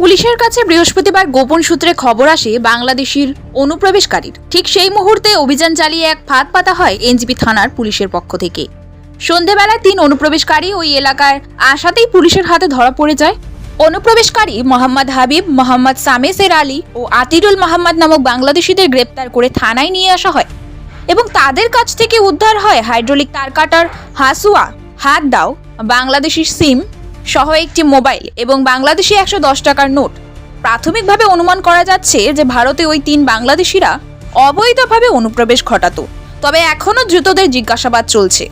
পুলিশের কাছে বৃহস্পতিবার গোপন সূত্রে খবর আসে বাংলাদেশির অনুপ্রবেশকারীর। ঠিক সেই মুহূর্তে অভিযান চালিয়ে এক ফাঁদ পাতা হয় এনজিপি থানার পুলিশের পক্ষ থেকে। সন্ধেবেলায় তিন অনুপ্রবেশকারী ওই এলাকায় আসাতেই পুলিশের হাতে ধরা পড়ে যায়। অনুপ্রবেশকারী মোহাম্মদ হাবিব, মোহাম্মদ সামেসের আলী ও আতিরুল মোহাম্মদ নামক বাংলাদেশিদের গ্রেপ্তার করে থানায় নিয়ে আসা হয় এবং তাদের কাছ থেকে উদ্ধার হয় হাইড্রোলিক তার কাটার হাসুয়া, হাত দাও, বাংলাদেশি সিম সহ একটি মোবাইল এবং বাংলাদেশি একশো দশ টাকার নোট। প্রাথমিকভাবে অনুমান করা যাচ্ছে যে ভারতে ওই তিন বাংলাদেশিরা অবৈধভাবে অনুপ্রবেশ ঘটাত। তবে এখনও দ্রুতদের জিজ্ঞাসাবাদ চলছে।